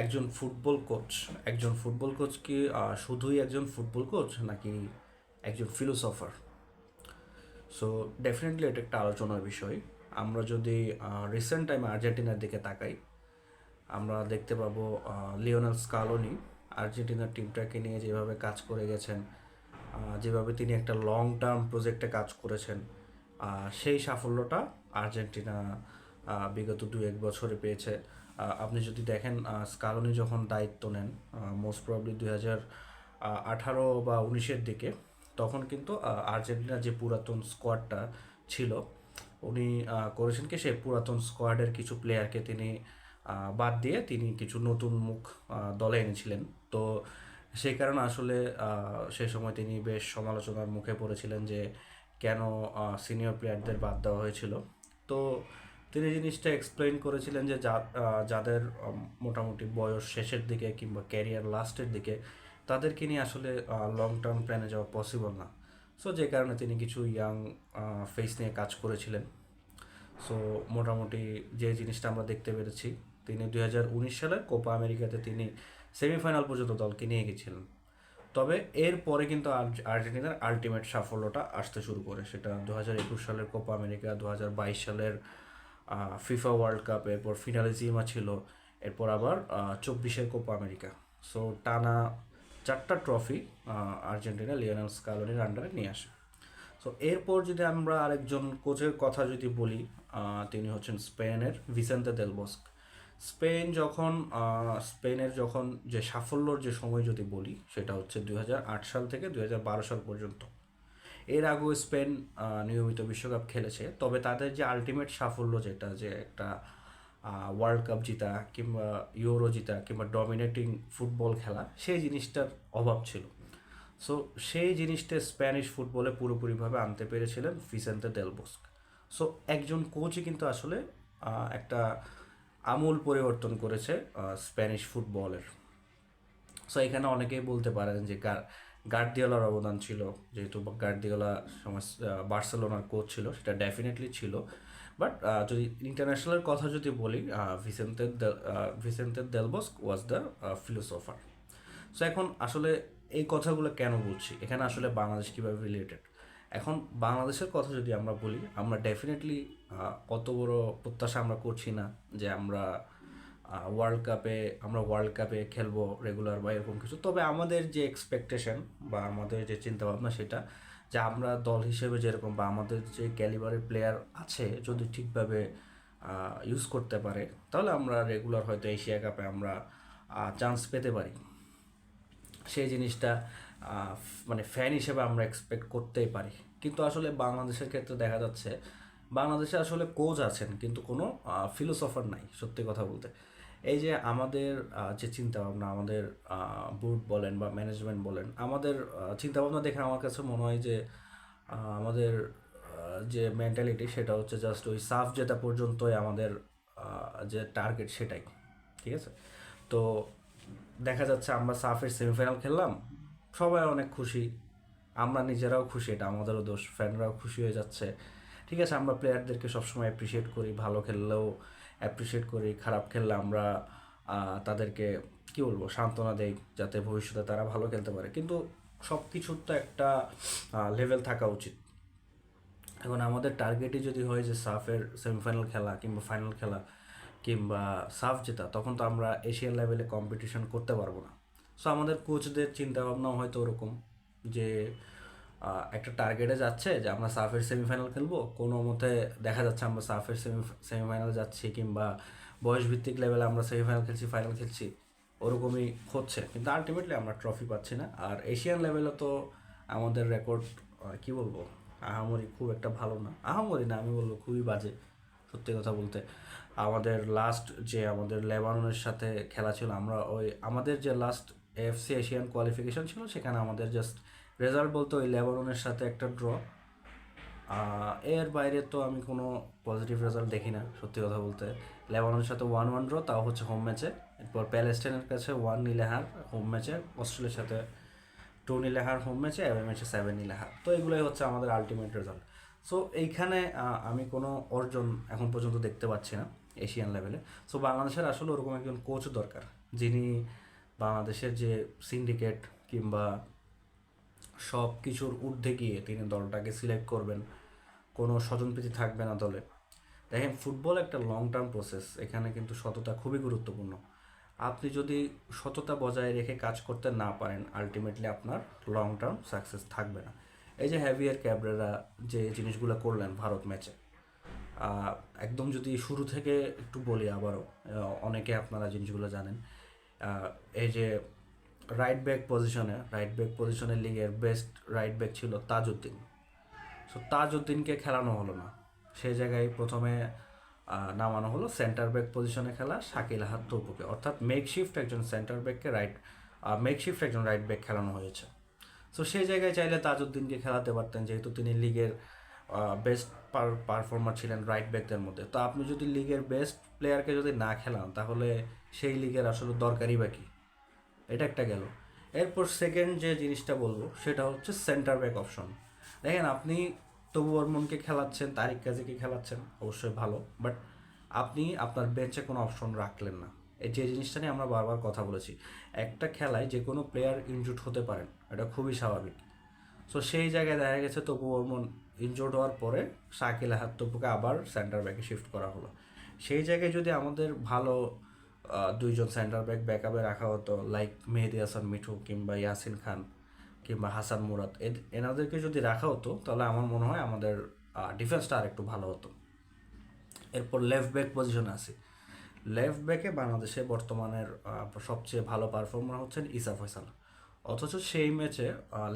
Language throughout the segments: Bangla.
একজন ফুটবল কোচ, একজন ফুটবল কোচ কি শুধুই একজন ফুটবল কোচ নাকি একজন ফিলোসফার? সো ডেফিনেটলি এটা একটা আলোচনার বিষয়। আমরা যদি রিসেন্ট টাইমে আর্জেন্টিনার দিকে তাকাই, আমরা দেখতে পাবো লিওনেল স্কালোনি আর্জেন্টিনার টিমটাকে নিয়ে যেভাবে কাজ করে গেছেন যেভাবে তিনি একটা লং টার্ম প্রজেক্টে কাজ করেছেন সেই সাফল্যটা আর্জেন্টিনা বিগত দু এক বছরে পেয়েছে। আপনি যদি দেখেন স্কালোনি যখন দায়িত্ব নেন মোস্ট প্রবলি দুই হাজার আঠারো বা উনিশের দিকে, তখন কিন্তু আর্জেন্টিনার যে পুরাতন স্কোয়াডটা ছিল, উনি করেছেন কি, সেই পুরাতন স্কোয়াডের কিছু প্লেয়ারকে তিনি বাদ দিয়ে তিনি কিছু নতুন মুখ দলে এনেছিলেন। তো সেই কারণে আসলে সেই সময় তিনি বেশ সমালোচনার মুখে পড়েছিলেন যে কেন সিনিয়র প্লেয়ারদের বাদ দেওয়া হয়েছিল। তো তিনি জিনিসটা এক্সপ্লেন করেছিলেন যে যাদের মোটামুটি বয়স শেষের দিকে কিংবা ক্যারিয়ার লাস্টের দিকে, তাদেরকে নিয়ে আসলে লং টার্ম প্ল্যানে যাওয়া পসিবল না। সো যে কারণে তিনি কিছু ইয়াং ফেস নিয়ে কাজ করেছিলেন। সো মোটামুটি যে জিনিসটা আমরা দেখতে পেরেছি, তিনি দুই হাজার উনিশ সালের কোপা আমেরিকাতে তিনি সেমিফাইনাল পর্যন্ত দলকে নিয়ে গেছিলেন। তবে এর পরে কিন্তু আর্জ- আর্জেন্টিনার আলটিমেট সাফল্যটা আসতে শুরু করে। সেটা দু হাজার একুশ সালের কোপা আমেরিকা দু হাজার বাইশ সালের ফিফা ওয়ার্ল্ড কাপ এরপর ফিনালিজিমা ছিল, এরপর আবার চব্বিশের কোপা আমেরিকা সো টানা চারটা ট্রফি আর্জেন্টিনা লিওনেল স্কালোনির আন্ডারে নিয়ে আসে। সো এরপর যদি আমরা আরেকজন কোচের কথা যদি বলি তিনি হচ্ছেন স্পেনের ভিসেন্তে দেল বস্ক। স্পেন যখন স্পেনের যখন যে সাফল্যর যে সময় যদি বলি, সেটা হচ্ছে দু হাজার আট সাল থেকে দু হাজার বারো সাল পর্যন্ত। এর আগেও স্পেন নিয়মিত বিশ্বকাপ খেলেছে। তবে তাদের যে আলটিমেট সাফল্য যেটা, যে একটা ওয়ার্ল্ড কাপ জিতা কিংবা ইউরো জিতা কিংবা ডমিনেটিং ফুটবল খেলা, সেই জিনিসটার অভাব ছিল। সো সেই জিনিসটা স্প্যানিশ ফুটবলে পুরোপুরিভাবে আনতে পেরেছিলেন ফিসেন্তে দেলবোস্ক সো একজন কোচই কিন্তু আসলে একটা আমূল পরিবর্তন করেছে স্প্যানিশ ফুটবলের সো এখানে অনেকেই বলতে পারেন যে গার্দিওলার অবদান ছিল, যেহেতু গার্দিওলা সমাজ বার্সেলোনার কোচ ছিল, সেটা ডেফিনেটলি ছিল। বাট যদি ইন্টারন্যাশনালের কথা যদি বলি Vicente Vicente del Bosque was the philosopher so এখন আসলে এই কথাগুলো কেন বলছি? এখানে আসলে বাংলাদেশ কীভাবে রিলেটেড এখন বাংলাদেশের কথা যদি আমরা বলি, আমরা ডেফিনেটলি কত বড় প্রত্যাশা আমরা করছি না যে আমরা ওয়ার্ল্ড কাপে আমরা ওয়ার্ল্ড কাপে খেলব রেগুলার বা এরকম কিছু। তবে আমাদের যে এক্সপেকটেশন বা আমাদের যে চিন্তাভাবনা সেটা, যে আমরা দল হিসেবে যেরকম বা আমাদের যে ক্যালিবারের প্লেয়ার আছে যদি ঠিকভাবে ইউজ করতে পারে, তাহলে আমরা রেগুলার হয়তো এশিয়া কাপে আমরা চান্স পেতে পারি। সেই জিনিসটা মানে ফ্যান হিসেবে আমরা এক্সপেক্ট করতেই পারি। কিন্তু আসলে বাংলাদেশের ক্ষেত্রে দেখা যাচ্ছে, বাংলাদেশে আসলে কোচ আছেন কিন্তু কোনো ফিলোসফার নাই, সত্যি কথা বলতে। এই যে আমাদের যে চিন্তাভাবনা আমাদের বোর্ড বলেন বা ম্যানেজমেন্ট বলেন, আমাদের চিন্তাভাবনা দেখে আমার কাছে মনে হয় যে আমাদের যে মেন্টালিটি সেটা হচ্ছে জাস্ট ওই সাফ জেতা পর্যন্তই আমাদের যে টার্গেট সেটাই, ঠিক আছে? তো দেখা যাচ্ছে আমরা সাফের সেমিফাইনাল খেললাম, সবাই অনেক খুশি, আমরা নিজেরাও খুশি, এটা আমাদেরও দোষ ফ্যানরাও খুশি হয়ে যাচ্ছে, ঠিক আছে? আমরা প্লেয়ারদেরকে সবসময় অ্যাপ্রিসিয়েট করি, ভালো খেললেও অ্যাপ্রিসিয়েট করি, খারাপ খেললে আমরা তাদেরকে কী বলব, সান্ত্বনা দেই যাতে ভবিষ্যতে তারা ভালো খেলতে পারে। কিন্তু সব কিছুর তো একটা লেভেল থাকা উচিত। এখন আমাদের টার্গেটই যদি হয় যে সাফের সেমিফাইনাল খেলা কিংবা ফাইনাল খেলা কিংবা সাফ জেতা, তখন তো আমরা এশিয়ান লেভেলে কম্পিটিশন করতে পারব না। সো আমাদের কোচদের চিন্তাভাবনাও হয়তো ওরকম যে একটা টার্গেটে যাচ্ছে যে আমরা সাফের সেমিফাইনাল খেলব। কোনো মতে দেখা যাচ্ছে আমরা সাফের সেমি সেমিফাইনাল যাচ্ছি কিংবা বয়সভিত্তিক লেভেলে আমরা সেমিফাইনাল খেলছি ফাইনাল খেলছি, ওরকমই হচ্ছে। কিন্তু আলটিমেটলি আমরা ট্রফি পাচ্ছি না। আর এশিয়ান লেভেলে তো আমাদের রেকর্ড কি বলব? আহামরি খুব একটা ভালো না। আহামরি না, আমি বলব খুবই বাজে, সত্যি কথা বলতে। আমাদের লাস্ট যে আমাদের লেবাননের সাথে খেলা ছিল, আমরা ওই আমাদের যে লাস্ট এফসি এশিয়ান কোয়ালিফিকেশন ছিল, সেখানে আমাদের জাস্ট রেজাল্ট বলতে ওই লেবাননের সাথে একটা ড্র। এর বাইরে তো আমি কোনো পজিটিভ রেজাল্ট দেখি না, সত্যি কথা বলতে। লেবাননের সাথে ওয়ান ওয়ান ড্র তাও হচ্ছে হোম ম্যাচে এরপর প্যালেস্টাইনের কাছে ওয়ান নিলেহার হোম ম্যাচে অস্ট্রেলিয়ার সাথে টু নিলেহার হোম ম্যাচে অ্যাওয়ে ম্যাচে সেভেন নিলেহার তো এগুলোই হচ্ছে আমাদের আলটিমেট রেজাল্ট সো এইখানে আমি কোনো অর্জন এখন পর্যন্ত দেখতে পাচ্ছি না এশিয়ান লেভেলে সো বাংলাদেশের আসলে ওরকম একজন কোচ দরকার, যিনি বাংলাদেশের যে সিন্ডিকেট কিংবা সব কিছুর ঊর্ধ্বে গিয়ে তিনি দলটাকে সিলেক্ট করবেন। কোনো স্বজনপ্রীতি থাকবে না দলে। দেখেন ফুটবল একটা লং টার্ম প্রসেস এখানে কিন্তু সততা খুবই গুরুত্বপূর্ণ। আপনি যদি সততা বজায় রেখে কাজ করতে না পারেন আলটিমেটলি আপনার লং টার্ম সাকসেস থাকবে না। এই যে হ্যাভিয়ার ক্যাবরেরা যে জিনিসগুলো করলেন ভারত ম্যাচে একদম যদি শুরু থেকে একটু বলি আবারও অনেকে আপনারা জিনিসগুলো জানেন। এই যে রাইট ব্যাক পজিশনে রাইট ব্যাক পজিশনে লিগের বেস্ট রাইট ব্যাক ছিল তাজউদ্দিন। সো তাজউদ্দিনকে খেলানো হলো না। সেই জায়গায় প্রথমে নামানো হলো সেন্টার ব্যাক পজিশনে খেলা শাকিল আহাদ তপুকে অর্থাৎ মেকশিফট একজন সেন্টার ব্যাককে রাইট মেকশিফট একজন রাইট ব্যাক খেলানো হয়েছে। সো সেই জায়গায় চাইলে তাজউদ্দিনকে খেলাতে পারতেন, যেহেতু তিনি লিগের বেস্ট পারফর্মার ছিলেন রাইট ব্যাকদের মধ্যে। তো আপনি যদি লিগের বেস্ট প্লেয়ারকে যদি না খেলান, তাহলে সেই লিগের আসলে দরকারই বা কি? এটা একটা গেল। এরপর সেকেন্ড যে জিনিসটা বলব, সেটা হচ্ছে সেন্টার ব্যাক অপশন দেখেন, আপনি তবু বর্মনকে খেলাচ্ছেন, তারিক কাজীকে খেলাচ্ছেন, অবশ্যই ভালো বাট আপনি আপনার বেঞ্চে কোনো অপশন রাখলেন না। এই যে জিনিসটা নিয়ে আমরা বারবার কথা বলেছি, একটা খেলায় যে কোনো প্লেয়ার ইনজুড হতে পারেন, এটা খুবই স্বাভাবিক। সো সেই জায়গায় দেখা গেছে তবু বর্মন ইনজোর্ড হওয়ার পরে শাকিল আহাত তবুকে আবার সেন্টার ব্যাকে শিফট করা হলো। সেই জায়গায় যদি আমাদের ভালো দুইজন সেন্টার ব্যাক ব্যাকআপে রাখা হতো লাইক মেহেদি হাসান, মিঠু কিংবা ইয়াসিন খান কিংবা হাসান মুরাদ। এনাদেরকে যদি রাখা হতো, তাহলে আমার মনে হয় আমাদের ডিফেন্সটা আর একটু ভালো হতো। এরপর লেফট ব্যাক পজিশনে আছি লেফট ব্যাকে বাংলাদেশে বর্তমানের সবচেয়ে ভালো পারফর্মার হচ্ছেন ইসা ফয়সাল। অথচ সেই ম্যাচে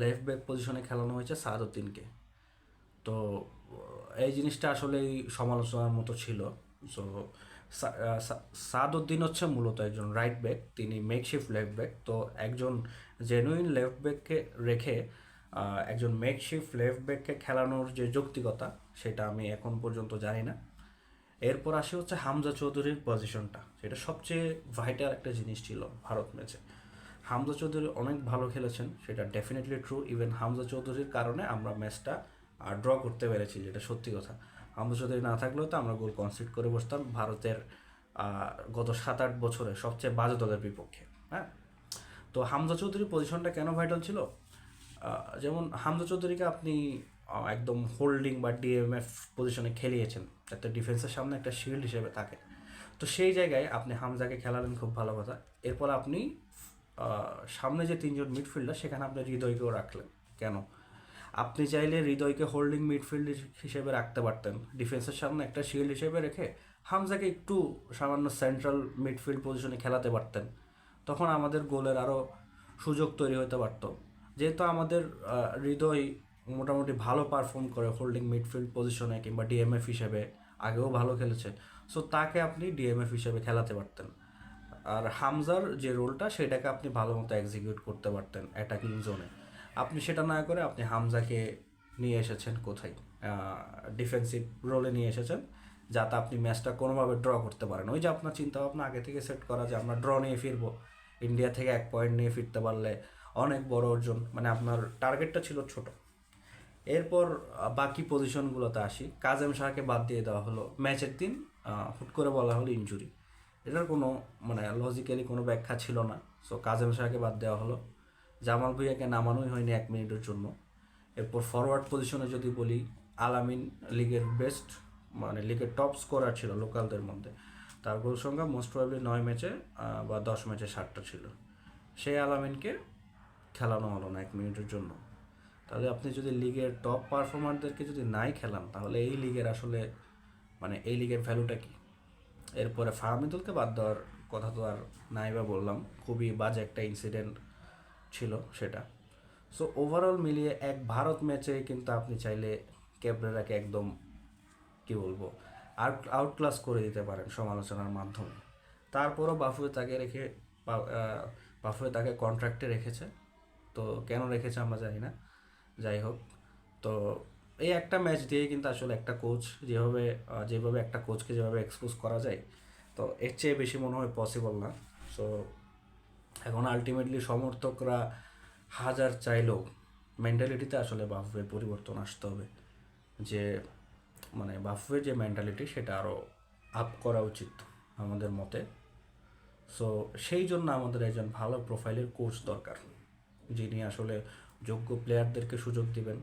লেফট ব্যাক পজিশনে খেলানো হয়েছে সাদউদ্দিনকে তো, এই জিনিসটা আসলেই সমালোচনার মতো ছিল। সো সাদউদ্দিন হচ্ছে মূলত একজন রাইট ব্যাক তিনি মেকশিফট লেফট ব্যাক তো একজন জেনুইন লেফট ব্যাককে রেখে একজন মেকশিফট লেফট ব্যাককে খেলানোর যে যৌক্তিকতা, সেটা আমি এখন পর্যন্ত জানি না। এরপর আসে হচ্ছে হামজা চৌধুরীর পজিশনটা সেটা সবচেয়ে ভাইটাল একটা জিনিস ছিল ভারত ম্যাচে। হামজা চৌধুরী অনেক ভালো খেলেছেন, সেটা ডেফিনেটলি ট্রু ইভেন হামজা চৌধুরীর কারণে আমরা ম্যাচটা ড্র করতে পেরেছি, যেটা সত্যি কথা। হামজা চৌধুরী না থাকলেও তো আমরা গোল কনসিড করে বসতাম ভারতের গত সাত আট বছরে সবচেয়ে বাজে দলের বিপক্ষে হ্যাঁ? তো হামজা চৌধুরীর পজিশনটা কেন ভাইটাল ছিল? যেমন হামজা চৌধুরীকে আপনি একদম হোল্ডিং বা ডিএমএফ পজিশনে খেলিয়েছেন যাতে ডিফেন্সের সামনে একটা শিল্ড হিসেবে থাকে। তো সেই জায়গায় আপনি হামজাকে খেলালেন খুব ভালো কথা। এরপর আপনি সামনে যে তিনজন মিডফিল্ডার সেখানে আপনি হৃদয়কেও রাখলেন। কেন? আপনি চাইলে হৃদয়কে হোল্ডিং মিডফিল্ড হিসেবে রাখতে পারতেন। ডিফেন্সের সামনে একটা শিল্ড হিসেবে রেখে হামজাকে একটু সামান্য সেন্ট্রাল মিডফিল্ড পজিশনে খেলাতে পারতেন। তখন আমাদের গোলের আরও সুযোগ তৈরি হতে পারতো। যেহেতু আমাদের হৃদয় মোটামুটি ভালো পারফর্ম করে হোল্ডিং মিডফিল্ড পজিশনে কিংবা ডিএমএফ হিসেবে, আগেও ভালো খেলেছে। সো তাকে আপনি ডিএমএফ হিসেবে খেলাতে পারতেন। আর হামজার যে রোলটা সেটাকে আপনি ভালো মতো এক্সিকিউট করতে পারতেন অ্যাটাকিং জোনে আপনি সেটা না করে আপনি হামজাকে নিয়ে এসেছেন কোথায়? ডিফেন্সিভ রোলে নিয়ে এসেছেন, যাতে আপনি ম্যাচটা কোনোভাবে ড্র করতে পারেন। ওই যে আপনার চিন্তা ভাবনা আগে থেকে সেট করা যে আমরা ড্র নিয়ে ফিরবো। ইন্ডিয়া থেকে এক পয়েন্ট নিয়ে ফিরতে পারলে অনেক বড় অর্জন মানে আপনার টার্গেটটা ছিল ছোট। এরপর বাকি পজিশনগুলোতে আসি। কাজেম শাহকে বাদ দিয়ে দেওয়া হলো ম্যাচের দিন হুট করে বলা হলো ইনজুরি এটার কোনো মানে লজিক্যালি কোনো ব্যাখ্যা ছিল না। সো কাজেম শাহকে বাদ দেওয়া হলো। জামাল ভুইয়াকে নামানোই হয়নি এক মিনিটের জন্য। এরপর ফরওয়ার্ড পজিশনে যদি বলি, আলামিন লিগের বেস্ট মানে লিগের টপ স্কোরার ছিল লোকালদের মধ্যে। তার গোল সংখ্যা মোস্ট প্রবলি নয় ম্যাচে বা দশ ম্যাচে ষাটটা ছিল। সেই আলামিনকে খেলানো হলো না এক মিনিটের জন্য। তাহলে আপনি যদি লিগের টপ পারফর্মারদেরকে যদি নাই খেলান, তাহলে এই লিগের আসলে মানে এই লিগের ভ্যালুটা কি? এরপরে ফাহমিদুলকে বাদ দেওয়ার কথা তো আর নাই বা বললাম। খুবই বাজে একটা ইনসিডেন্ট ছিল সেটা। সো ওভারঅল মিলিয়ে এক ভারত ম্যাচে কিন্তু আপনি চাইলে ক্যাবরেরাকে একদম, কি বলব আউট ক্লাস করে দিতে পারেন সমালোচনার মাধ্যমে। তারপরও বাফুয়ে তাকে রেখে বাফুয়ে তাকে কন্ট্রাক্টে রেখেছে। তো কেন রেখেছে আমরা জানি না। যাই হোক, তো এই একটা ম্যাচ দিয়ে কিন্তু আসলে একটা কোচ যেভাবে যেভাবে একটা কোচকে যেভাবে এক্সপোজ করা যায়, তো এর চেয়ে বেশি মনে হয় পসিবল না। সো এখন আলটিমেটলি সমর্থকরা হাজার চাইলেও মেন্টালিটিতে আসলে বাফুয়ে পরিবর্তন আসতে হবে। যে মানে বাফুয়ের যে মেন্টালিটি সেটা আরও আপ করা উচিত আমাদের মতে। সো সেই জন্য আমাদের একজন ভালো প্রোফাইলের কোচ দরকার, যিনি আসলে যোগ্য প্লেয়ারদেরকে সুযোগ দিবেন,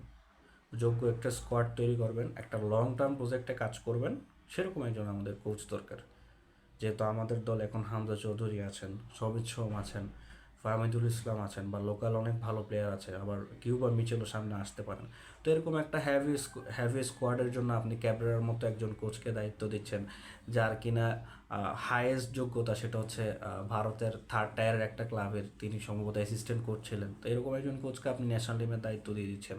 যোগ্য একটা স্কোয়াড তৈরি করবেন, একটা লং টার্ম প্রজেক্টে কাজ করবেন, সেরকম একজন আমাদের কোচ দরকার। যেহেতু আমাদের দল এখন হামজা চৌধুরী আছেন, সবিত সোম আছেন, ফাহমিদুল ইসলাম আছেন বা লোকাল অনেক ভালো প্লেয়ার আছে, আবার কিউবা মিচেলও সামনে আসতে পারেন। তো এরকম একটা হ্যাভি হ্যাভি স্কোয়াডের জন্য আপনি ক্যাবরার মতো একজন কোচকে দায়িত্ব দিচ্ছেন, যার কিনা হায়েস্ট যোগ্যতা সেটা হচ্ছে ভারতের থার্ড টায়ারের একটা ক্লাবের তিনি সম্ভবত অ্যাসিস্ট্যান্ট কোচ ছিলেন। তো এরকম একজন কোচকে আপনি ন্যাশনাল টিমের দায়িত্ব দিয়ে দিচ্ছেন,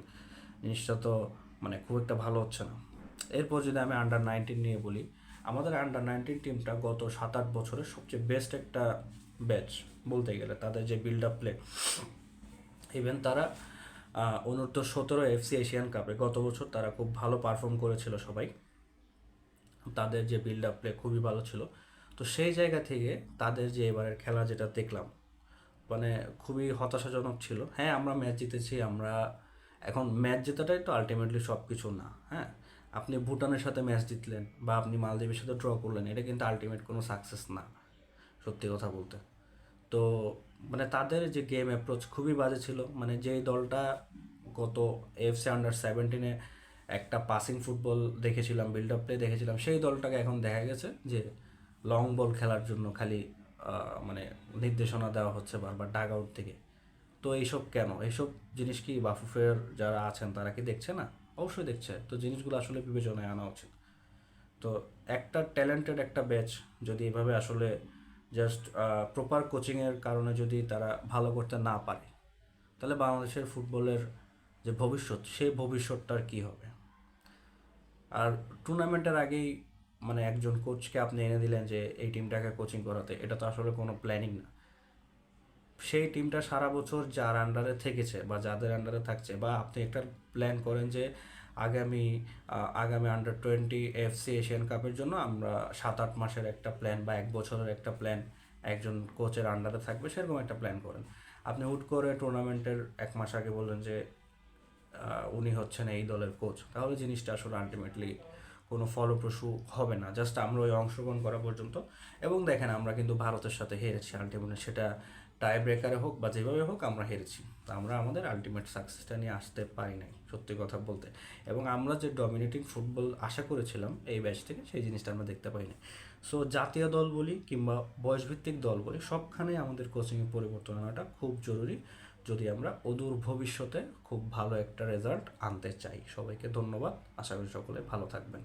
জিনিসটা তো মানে খুব একটা ভালো হচ্ছে না। এরপর যদি আমি আন্ডার নাইনটিন নিয়ে বলি আমাদের আন্ডার নাইনটিন টিমটা গত সাত আট বছরের সবচেয়ে বেস্ট একটা ব্যাচ বলতে গেলে, তাদের যে বিল্ড আপ প্লে ইভেন তারা অনূর্ধ্ব সতেরো এফসি এশিয়ান কাপে গত বছর তারা খুব ভালো পারফর্ম করেছিল সবাই। তাদের যে বিল্ড আপ প্লে খুবই ভালো ছিল। তো সেই জায়গা থেকে তাদের যে এবারের খেলা যেটা দেখলাম মানে খুবই হতাশাজনক ছিল। হ্যাঁ আমরা ম্যাচ জিতেছি, আমরা এখন ম্যাচ জেতাটাই তো আলটিমেটলি সব কিছু না হ্যাঁ? আপনি ভুটানের সাথে ম্যাচ জিতলেন বা আপনি মালদ্বীপের সাথে ড্র করলেন, এটা কিন্তু আলটিমেট কোনো সাকসেস না, সত্যি কথা বলতে। তো মানে তাদের যে গেম অ্যাপ্রোচ খুবই বাজে ছিল মানে যেই দলটা গত এফসি আন্ডার সেভেন্টিনে একটা পাসিং ফুটবল দেখেছিলাম বিল্ড আপ প্লে দেখেছিলাম, সেই দলটাকে এখন দেখা গেছে যে লং বল খেলার জন্য খালি মানে নির্দেশনা দেওয়া হচ্ছে বারবার ডাগ আউট থেকে। তো এইসব কেন? এইসব জিনিস কি বাফুফের যারা আছেন তারা কি দেখছে না? অবশ্যই দেখছে, তো জিনিসগুলো আসলে বিবেচনায় আনা উচিত। তো একটা ট্যালেন্টেড একটা ব্যাচ যদি এভাবে আসলে জাস্ট প্রপার কোচিংয়ের কারণে যদি তারা ভালো করতে না পারে, তাহলে বাংলাদেশের ফুটবলের যে ভবিষ্যৎ, সেই ভবিষ্যৎটার কী হবে? আর টুর্নামেন্টের আগেই মানে একজন কোচকে আপনি এনে দিলেন যে, এই টিমটাকে কোচিং করাতে, এটা তো আসলে কোনো প্ল্যানিং না। সেই টিমটা সারা বছর যার আন্ডারে থেকেছে বা যাদের আন্ডারে থাকছে বা আপনি একটা প্ল্যান করেন যে আগামী আগামী আন্ডার টোয়েন্টি এফসি এশিয়ান কাপের জন্য আমরা সাত আট মাসের একটা প্ল্যান বা এক বছরের একটা প্ল্যান একজন কোচের আন্ডারে থাকবে, সেরকম একটা প্ল্যান করেন। আপনি হুট করে টুর্নামেন্টের এক মাস আগে বললেন যে উনি হচ্ছেন এই দলের কোচ তাহলে জিনিসটা আসলে আলটিমেটলি কোনো ফলপ্রসূ হবে না। জাস্ট আমরা ওই অংশগ্রহণ করা পর্যন্ত। এবং দেখেন আমরা কিন্তু ভারতের সাথে হেরেছি আলটিমেটলি সেটা টাই ব্রেকারে হোক বা যেভাবে হোক আমরা হেরেছি। তো আমরা আমাদের আলটিমেট সাকসেসটা নিয়ে আসতে পারি নাই, সত্যি কথা বলতে। এবং আমরা যে ডমিনেটিং ফুটবল আশা করেছিলাম এই ব্যাচ থেকে, সেই জিনিসটা আমরা দেখতে পাইনি সো জাতীয় দল বলি কিংবা বয়সভিত্তিক দল বলি, সবখানে আমাদের কোচিংয়ে পরিবর্তন আনাটা খুব জরুরি। যদি আমরা অদূর ভবিষ্যতে খুব ভালো একটা রেজাল্ট আনতে চাই। সবাইকে ধন্যবাদ। আশা করি সকলে ভালো থাকবেন।